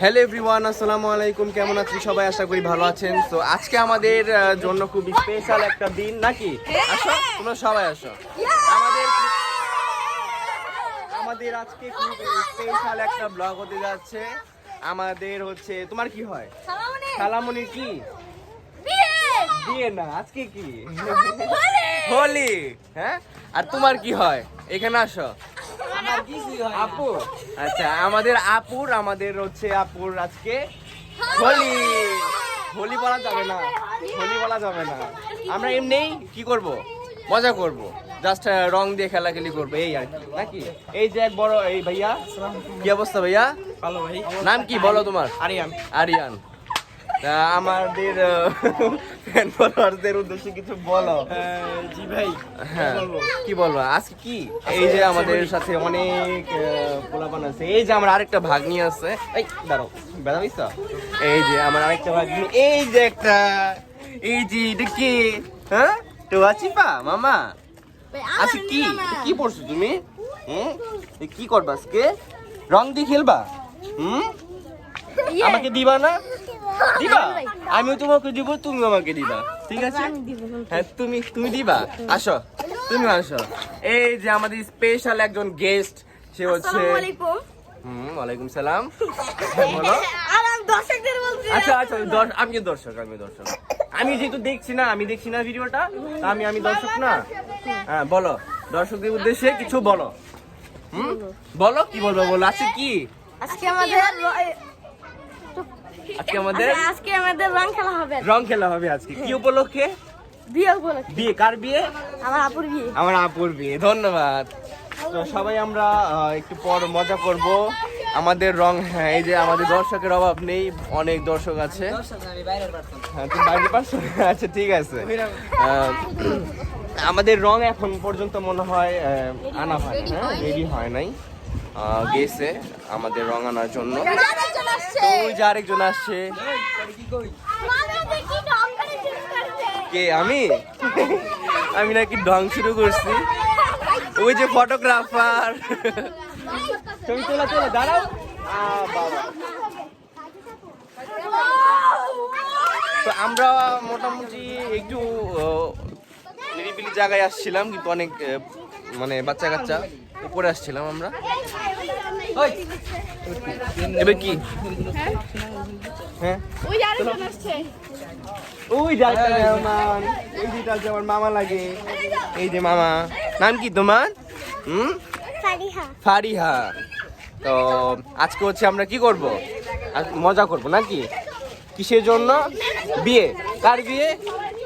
Hello everyone আসসালামু আলাইকুম। কেমন আছেন সবাই? আশা করি ভালো আছেন। তো আজকে আমাদের জন্য খুব স্পেশাল একটা দিন নাকি? আসো তোমরা সবাই আসো। আমাদের আমাদের আজকে খুব স্পেশাল একটা ব্লগ হতে যাচ্ছে। আমাদের হচ্ছে তোমার কি হয়? সালামনি। কি? বিয়ে। না আজকে কি? হোলি হ্যাঁ? আর তোমার কি হয়? এখানে আসো। আপু। আচ্ছা আমাদের আপুর আমাদের হচ্ছে আপুর আজকে হোলি। হোলি। বলা যাবে না। হোলি বলা যাবে না। আমরা এমনি কি করব? মজা করব। জাস্ট রং দিয়ে খেলাখেলি করব এই আর কি। নাকি? এই যে এক বড় এই ভাইয়া। কি অবস্থা ভাইয়া? ভালো ভাই। নাম কি বলো তোমার? আরিয়ান। আরিয়ান। তা আমাদের ফ্যান ফলোয়ারদের উদ্দেশ্যে কিছু বলো। জি ভাই হ্যাঁ কি বলব? আজকে কি? এই যে আমাদের সাথে অনেক পোলাপান আছে। এই যে আমার আরেকটা ভাগ্নি আছে। এই দাঁড়াও বেড়া পাইছ এই যে আমার আরেকটা ভাগ্নি। এই যে একটা এই যে এটা কি? হ্যাঁ? তো আছিপা মামা। আজকে কি? কি পড়ছো তুমি? হুম এ কি করবা আজকে? রং দিয়ে খেলবা? হুম? আমাকে দিবা না? দিবা? আমিও তোমাকে দিব তুমি আমাকে দিবা। ঠিক আছে? হ্যাঁ তুমি তুমি দিবা। আসো তুমি আসো। এই যে আমাদের স্পেশাল একজন গেস্ট সে হচ্ছে হুম ওয়ালাইকুম সালাম। বলো। আচ্ছা আচ্ছা আমি দর্শক আমি দর্শক। আমি যেহেতু দেখছি না আমি দেখছি না ভিডিওটা আমি আমি দর্শক না। হ্যাঁ বলো। দর্শকদের উদ্দেশ্যে কিছু বলো। হুম? বলো কি বলব? বলো আছে কি? আজকে আমাদের আজকে আমাদের আজকে আমাদের রং খেলা হবে। রং খেলা হবে আজকে। কি উপলক্ষে? বিয়ে উপলক্ষে। বিয়ে কার বিয়ে? আমার আপুর বিয়ে। আমার আপুর বিয়ে ধন্যবাদ। তো সবাই আমরা একটু পর মজা করব। আমাদের রং হ্যাঁ এই যে আমাদের দর্শকের অভাব নেই অনেক দর্শক আছে। হ্যাঁ তুমি বাইরে পারছ আচ্ছা ঠিক আছে। আমাদের রং এখন পর্যন্ত মনে হয় আনা হয় হ্যাঁ রেডি হয় নাই। গেছে আমাদের রং আনার জন্য ওই যে আরেকজন আসছে। কে আমি? আমি নাকি ঢং শুরু করছি। ওই যে ফটোগ্রাফার। ছবি তোলা তোলা দাঁড়াও। বাবা তো আমরা মোটামুটি একটু নিরিবিলি জায়গায় আসছিলাম কিন্তু অনেক মানে বাচ্চা কাচ্চা উপরে আসছিলাম আমরা। এবার কি? হ্যাঁ? ওই আরেকজন আসছে। ওই যে আরেকটা এই যেটা হচ্ছে আমার মামা লাগে। এই যে মামা। নাম কি তোমার? হুম? ফারিহা। তো আজকে হচ্ছে আমরা কি করব? আজ মজা করব নাকি? কিসের জন্য? বিয়ে। কার বিয়ে?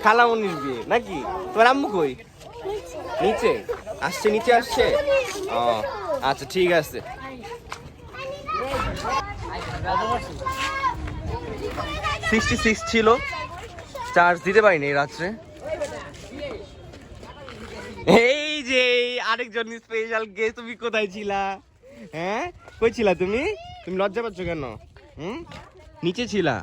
খালামনির বিয়ে নাকি? তোমার আম্মু কই? নিচে? আসছে নিচে আসছে? ও আচ্ছা ঠিক আছে। সিক্সটি সিক্স ছিল। চার্জ দিতে পারিনি রাত্রে। এই যে আরেকজন স্পেশাল গেস্ট তুমি কোথায় ছিলা? হ্যাঁ? কই ছিলা তুমি? তুমি লজ্জা পাচ্ছ কেন? হুম? নিচে ছিলা।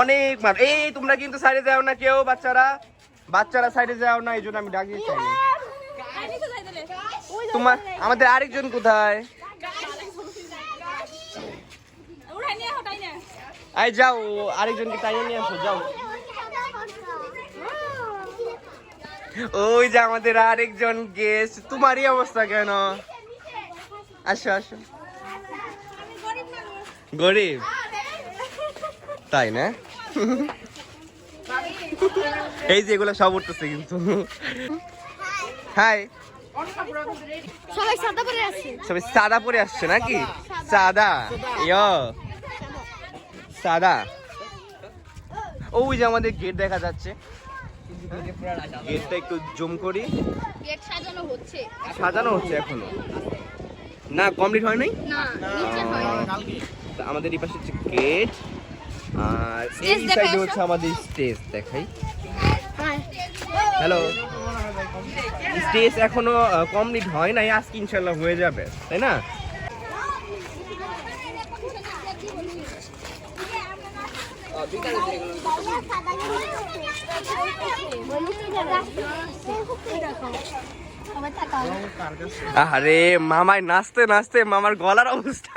অনেক মার এই, তোমরা কিন্তু সাইডে যাও না কেউ, বাচ্চারা। বাচ্চারা সাইডে যাও না, এই জন্য আমি ডাকিয়ে চাইনি তোমার আমাদের আরেকজন কোথায়? আই যাও, আরেকজনকে তাই নিয়ে আসো, যাও। ওই যে আমাদের আরেকজন গেস্ট তোমারই অবস্থা কেন? আসো আসো। গরিব। তাই না? এই যে এগুলো সব উঠতেছে কিন্তু। হাই সবাই সাদা পরে আছে। সবাই সাদা পরে আসছে নাকি? সাদা। ইয়ো। সাদা। ওই যে আমাদের গেট দেখা যাচ্ছে। গেটটা একটু জুম করি। গেট সাজানো হচ্ছে। সাজানো হচ্ছে এখনও? না কমপ্লিট হয় নাই? না নিচে হয় তা আমাদের এই পাশে হচ্ছে গেট আর এই সাইডে হচ্ছে আমাদের স্টেজ দেখাই। হ্যাঁ হ্যালো স্টেজ এখনও কমপ্লিট হয় নাই আজকে ইনশাল্লাহ হয়ে যাবে তাই না? আরে মামায় নাচতে নাচতে মামার গলার অবস্থা।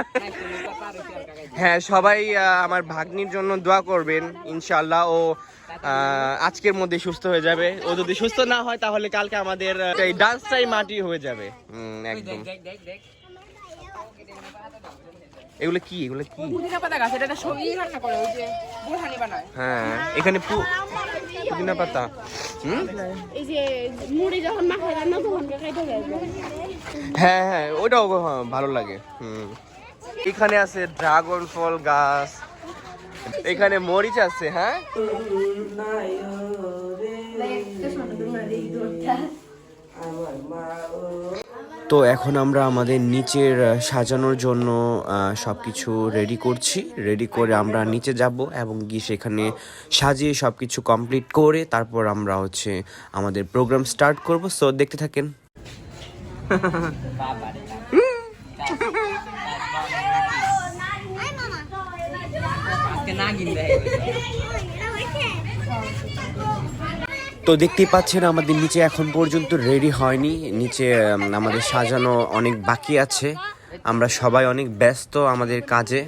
হ্যাঁ সবাই আমার ভাগ্নির জন্য দোয়া করবেন ইনশাল্লাহ ও আজকের মধ্যে সুস্থ হয়ে যাবে। ও যদি সুস্থ না হয় তাহলে কালকে আমাদের এই ডান্সটাই মাটি হয়ে যাবে। একদম। এগুলো কি? এগুলো কি? হ্যাঁ এখানে পুদিনা পাতা। হ্যাঁ হ্যাঁ ওটাও হ্যাঁ, ভালো লাগে। হুম। এখানে আছে ড্রাগন ফল গাছ। এখানে মরিচ আছে হ্যাঁ? তো এখন আমরা আমাদের নিচের সাজানোর জন্য সব কিছু রেডি করছি। রেডি করে আমরা নিচে যাব এবং গিয়ে সেখানে সাজিয়ে সব কিছু কমপ্লিট করে তারপর আমরা হচ্ছে আমাদের প্রোগ্রাম স্টার্ট করব। সো দেখতে থাকেন। তো দেখতেই পাচ্ছেন, আমাদের নিচে এখন পর্যন্ত রেডি হয়নি। নিচে আমাদের সাজানো অনেক বাকি আছে। আমরা সবাই অনেক ব্যস্ত আমাদের কাজে।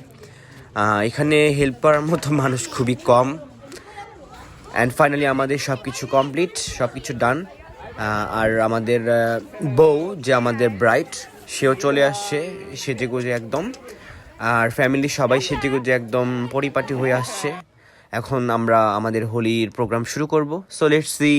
এখানে হেল্প করার মতো মানুষ খুবই কম। অ্যান্ড ফাইনালি আমাদের সব কিছু কমপ্লিট সব কিছু ডান আর আমাদের বউ যে আমাদের ব্রাইট সেও চলে আসছে সেজে গুজে একদম। আর ফ্যামিলি সবাই সেজে গুজে একদম পরিপাটি হয়ে আসছে। এখন আমরা আমাদের হোলির প্রোগ্রাম শুরু করব। সো লেটস সি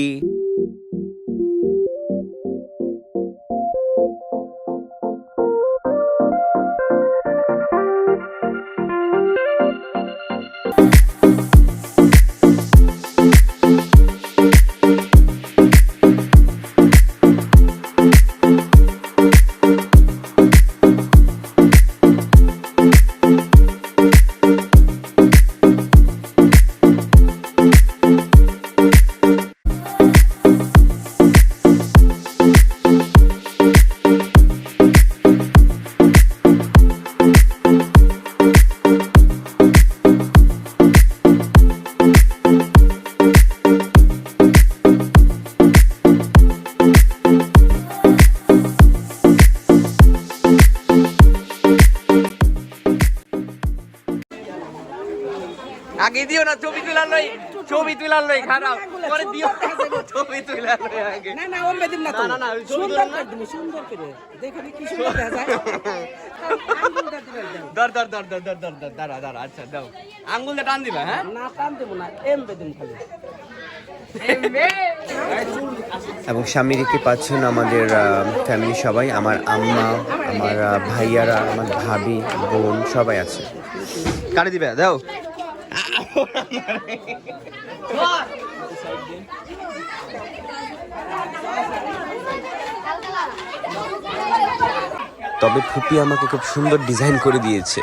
আগে দিও না ছবি তোলার লই ছবি তোলার লই খারাপ। পরে দিও। ছবি তোলার লই আগে। না না ওমবে দিম না তো না, না, সুন্দর। করে সুন্দর করে। দেখবি কি সুন্দর দেখা যায় দর দর দর দর দর দর দর দাঁড়া দাঁড়া আচ্ছা দাও। আঙ্গুলটা টান দিবা হ্যাঁ? না টান দেব না এমবে দিম খালি। এবং সামনে দেখতে পাচ্ছেন আমাদের ফ্যামিলি সবাই আমার আম্মা আমার ভাইয়ারা আমার ভাবি বোন সবাই আছে। কারে দিবে দাও। তবে ফুপি আমাকে খুব সুন্দর ডিজাইন করে দিয়েছে।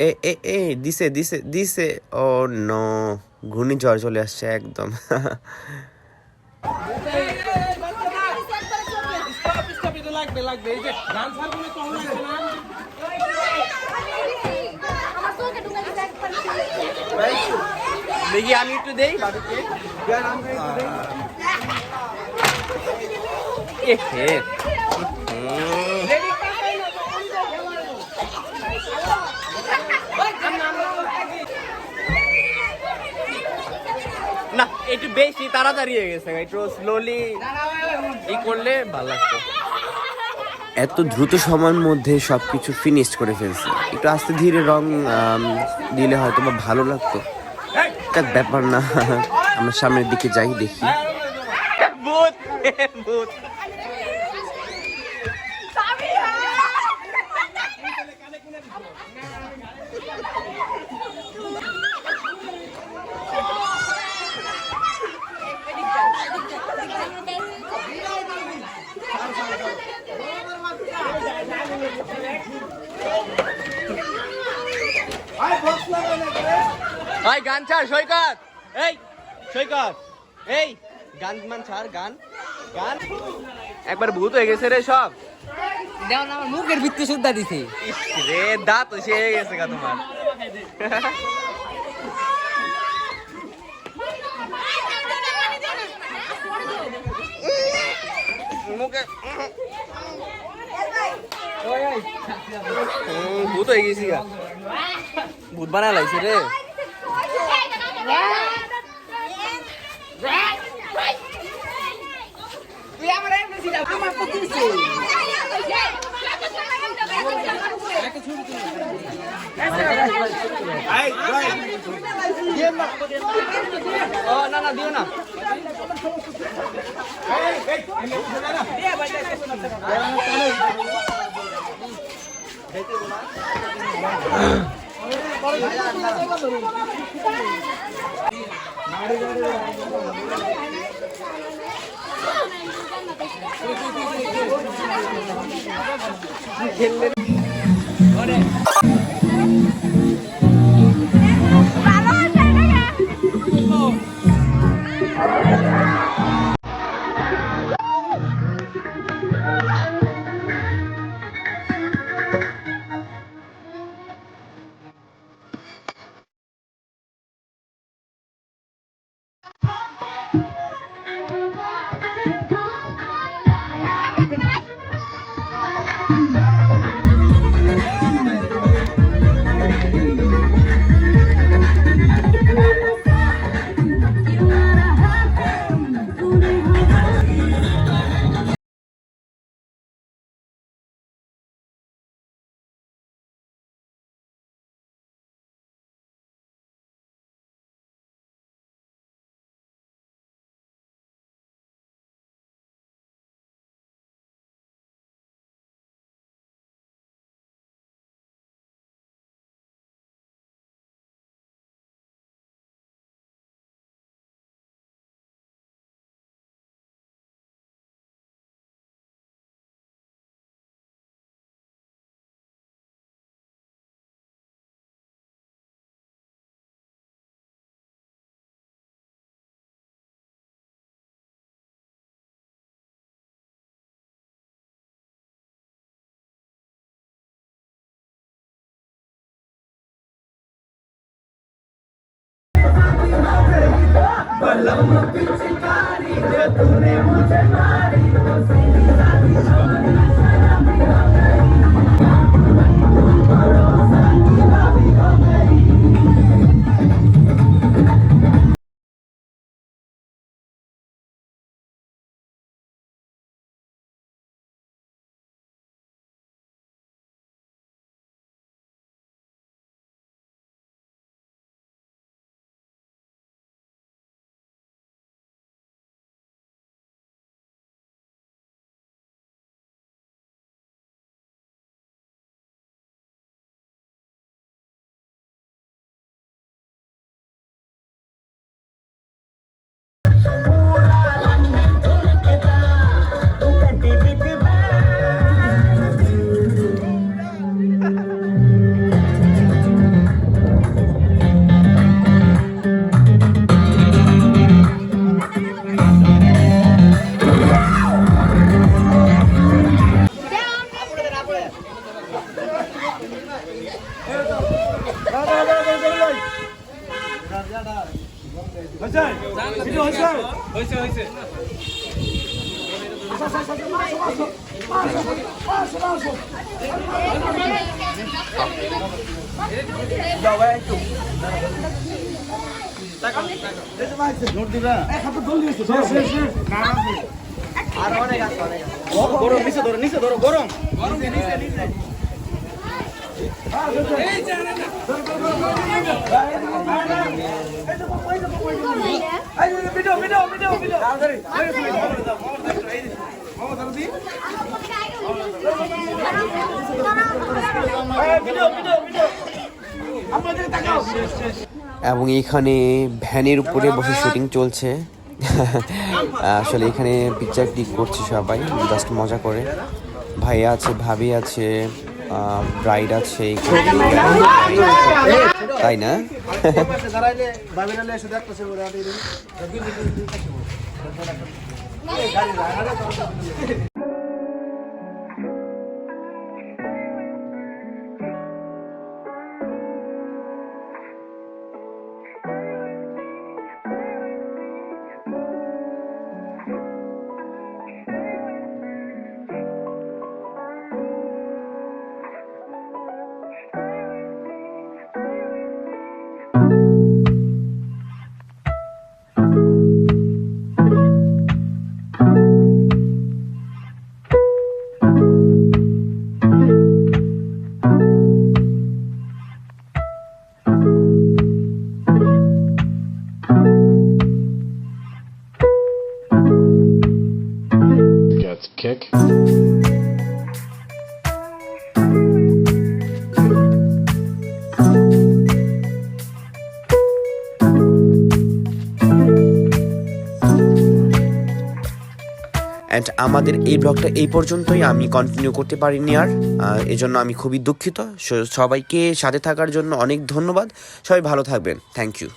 এ এ এ, দিছে দিছে দিছে। ও নো ঘূর্ণিঝড় চলে আসছে একদম। আমি একটু দেই হে হুম। না একটু বেশি তাড়াতাড়ি হয়ে গেছে একটু স্লোলি ই করলে ভালো লাগতো। এত দ্রুত সময়ের মধ্যে সব কিছু ফিনিশ করে ফেলছে। একটু আস্তে ধীরে রং দিলে হয়তো বা ভালো লাগতো। তার ব্যাপার না আমরা সামনের দিকে যাই দেখি। ভূত ভূত। ছাড় সৈকত। এই সৈকত। এই গান মান ছাড় গান। গান। একবার ভূত হয়ে গেছে রে সব। আমার মুখের ভিত্তি শুদ্ধা দিছে। রে দাঁত হয়ে গেছে গা তোমার। মুখে ভূত হয়ে গেছি গা। ভূত বানা লাগছে রে। আমার তো দিছে ও না খেললে लव मुक्ति चिकारी तूने मुझे मारा দিও না গরম নিচে ধরো নিচে ধরো গরম এবং এখানে ভ্যানের উপরে বসে শুটিং চলছে। আসলে এখানে পিকচার ক্লিক করছে সবাই জাস্ট মজা করে। ভাইয়া আছে ভাবি আছে ব্রাইড আছে তাই না? আমাদের এই ব্লগটা এই পর্যন্তই। আমি কন্টিনিউ করতে পারিনি আর এজন্য আমি খুবই দুঃখিত। সবাইকে সাথে থাকার জন্য অনেক ধন্যবাদ। সবাই ভালো থাকবেন। Thank you